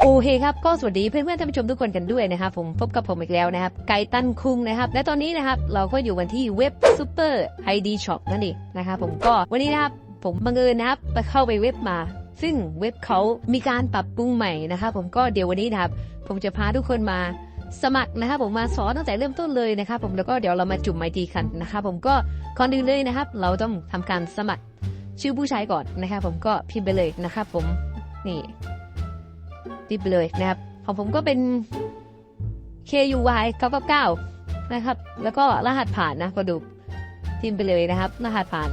โอเคครับ ก็สวัสดีเพื่อนๆท่านผู้ชมทุกคนกันด้วยนะครับ ผมพบกับผมอีกแล้วนะครับ ไก่ตันคุงนะครับ และตอนนี้นะครับเราก็อยู่กันที่เว็บ Super ID Shop นั่นเองนะครับผมก็วันนี้นะครับ ผมบังเอิญนะครับไปเข้าไปเว็บมา ซึ่งเว็บเขามีการปรับปรุงใหม่นะครับผมก็เดี๋ยววันนี้นะครับ ผมจะพาทุกคนมาสมัครนะครับผมมาสอนตั้งแต่เริ่มต้นเลยนะครับผมแล้วก็เดี๋ยวเรามาจุ่มไอดีกันนะครับผมก็ก่อนอื่นเลยนะครับ เราต้องทำการสมัครชื่อผู้ใช้ก่อนนะครับผมก็พิมพ์ไปเลยนะครับผมนี่ ดไปเลยนะครับ ของผมก็เป็น KUY 999นะครับ แล้วก็รหัสผ่านนะก็ดูพิมพ์ไปเลยนะครับ รหัสผ่าน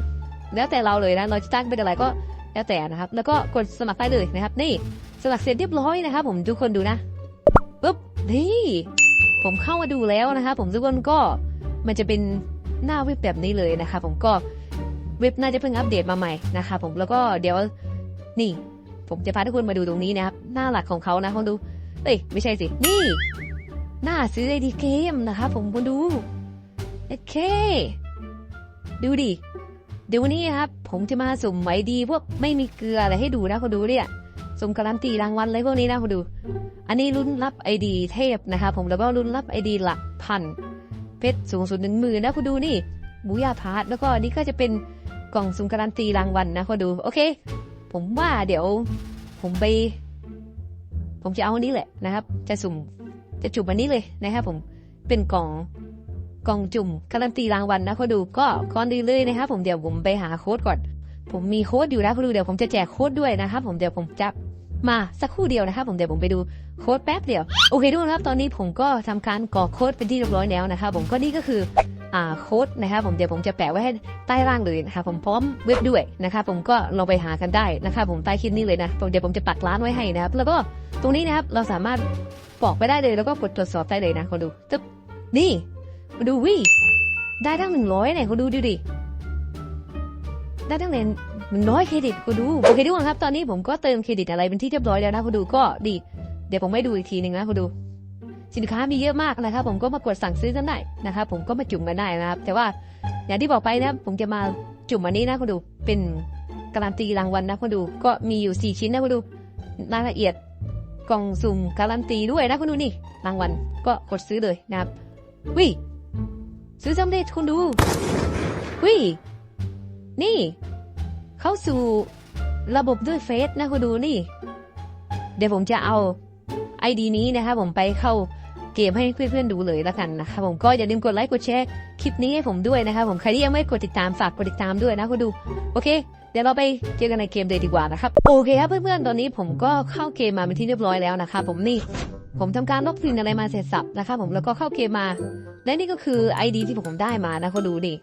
แล้วแต่เราเลยนะเราจะตั้งเป็นอะไรก็แล้วแต่นะครับ แล้วก็กดสมัครได้เลยนะครับ นี่สมัครเสร็จเรียบร้อยนะครับ ผมทุกคนดูนะปุ๊บนี่ผมเข้ามาดูแล้วนะครับผมทุกคนก็มันจะเป็นหน้าเว็บแบบนี้เลยนะครับผมก็เว็บน่าจะเพิ่งอัปเดตมาใหม่นะครับผมแล้วก็เดี๋ยวนี่ ผมจะพาทุกคนมาดูตรงนี้นะครับ หน้าหลักของเขานะคนดู เอ้ย ไม่ใช่สิ นี่ หน้าซื้อไอดีเกมนะครับผมคนดู โอเค ดูดิเดี๋ยววันนี้ครับ ผมจะมาสุ่มไอดีพวกไม่มีเกลืออะไรให้ดูนะคนดูเนี่ยสุ่มการันตีรางวัลอะไรพวกนี้นะคนดู อันนี้รุ่นรับไอดีเทพนะครับผมแล้วก็รุ่นรับไอดีหลักพันเพชรสูงสุดหนึ่งหมื่นนะคุณดูนี่บูยาพาร์ทแล้วก็อันนี่ก็จะเป็นกล่องสุ่มการันตีรางวัลนะคุณดู โอเค ผมว่าเดี๋ยวผมไป ผมจะเอาอันนี้แหละนะครับ จะสุ่มจะจุ่มอันนี้เลยนะครับผมเป็นกล่องกล่องจุ่มการันตีรางวัลนะเขาดูก็ก่อนดีเลยนะครับ ผมเดี๋ยวผมไปหาโค้ดก่อน ผมมีโค้ดอยู่นะเขาดูเดี๋ยวผมจะแจกโค้ดด้วยนะครับ ผมเดี๋ยวผมจะมาสักครู่เดียวนะครับ ผมเดี๋ยวผมไปดูโค้ดแป๊บเดียวโอเคทุกคนครับตอนนี้ผมก็ทำการกรอกโค้ดเป็นที่เรียบร้อยแล้วนะครับผมก็นี่ก็คือ โค้ดนะครับผมเดี๋ยวผมจะแปะไว้ให้ใต้ล่างเลยนะครับผมพร้อมเว็บด้วยนะครับผมก็ลองไปหากันได้นะครับผมใต้คลิปนี้เลยนะเดี๋ยวผมจะปักร้านไว้ให้นะครับแล้วก็ตรงนี้นะครับเราสามารถบอกไปได้เลยแล้วก็กดตรวจสอบได้เลยนะคนดูจึ๊บนี่มาดูวิได้ทั้งหนึ่งร้อยเนี่ยคนดูดูดิได้ทั้งหนึ่งหนึ่งร้อยเครดิตคนดูโอเคทุกคนครับตอนนี้ผมก็เติมเครดิตอะไรเป็นที่เรียบร้อยแล้วนะคนดูก็ดี เดี๋ยวผมไม่ดูอีกทีหนึ่งนะคนดู สินค้ามีเยอะมากนะครับ ผมก็มากดสั่งซื้อกันได้นะครับผมก็มาจุ่มกันได้นะครับ แต่ว่าอย่างที่บอกไปนะผมจะมาจุ่มอันนี้นะคุณดูเป็นการันตีรางวัลนะคุณดูก็มีอยู่ 4 ชิ้นนะคุณดูรายละเอียดกล่องสุ่มการันตีด้วยนะคุณดูนี่รางวัลก็กดซื้อเลยนะครับวิซื้อสำเร็จคุณดูวินี่ เข้าสู่ระบบด้วยเฟซนะคุณดูนี่ เดี๋ยวผมจะเอาไอดีนี้นะครับผมไปเข้า เกมให้เพื่อนๆดูเลยล้วกันนะครับผมก็อย่าลืมกดไลค์กดแชร์คลิปนี้ให้ผมด้วยนะครับผมใครที่ยังไม่กดติดตามฝากกดติดตามด้วยนะคุณดูโอเคเดี๋ยวเราไปเจอกันในเกมเลยดีกว่านะครับโอเคครับเพื่อนๆตอนนี้ผมก็เข้าเกมมาเป็นที่เรียบร้อยแล้วนะครับผมนี่ผมทำการลบสินอะไรมาเสร็จสับนะครับผมแล้วก็เข้าเกมมา และนี่ก็คือ ID ที่ผมได้มานะคุณดูดิ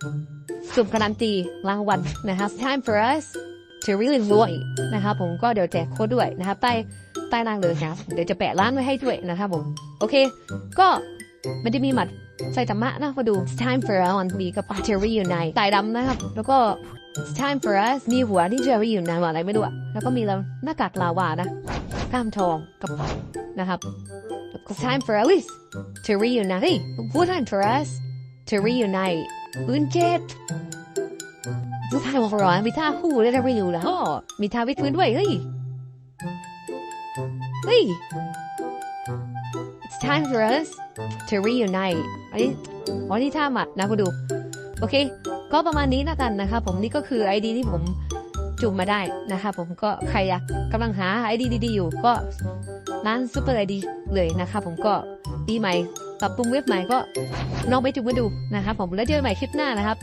สุ่มการันตีรางวัลนะครับ time for us to really reward นะครับผมก็เดี๋ยวแจกโค้ดด้วยนะครับใต้ใต้ล่างเลยนะครับเดี๋ยวจะแปะร้านไว้ให้ด้วยนะครับผม โอเค ก็มันจะมีหมัดไซตามะนะมาดู It's time for us มีกับ to reunite สายดำนะครับ แล้วก็ It's time for us มีหัวที่เจะ reunite อะไรไม่รู้อะแล้วก็มีแล้วหน้ากากลาวานะกล้ามทองกับนะครับแล้วก็ time for us to reunite เฮ้ย What time for us to reunite ปืนเจ็ ดดูท่าของเรามีท่าคู่เลยนะรีวิวแล้วก็มีท่าวิดพื้นด้วยเฮ้ย เฮ้ย It's time for us to reunite อันนี้อ๋อนี่ท่าหมัดนะคุณดู โอเค ก็ประมาณนี้แล้วกันนะครับผมนี่ก็คือ ID ที่ผมจุ่มมาได้นะครับผมก็ใครอยากกำลังหา ID ดีๆอยู่ก็ร้าน Super ID เลยนะครับผมก็ปีใหม่ปรับปรุงเว็บใหม่ก็ลองไปจุ่มมาดูนะครับผมแล้วเจอกันใหม่คลิปหน้านะครับ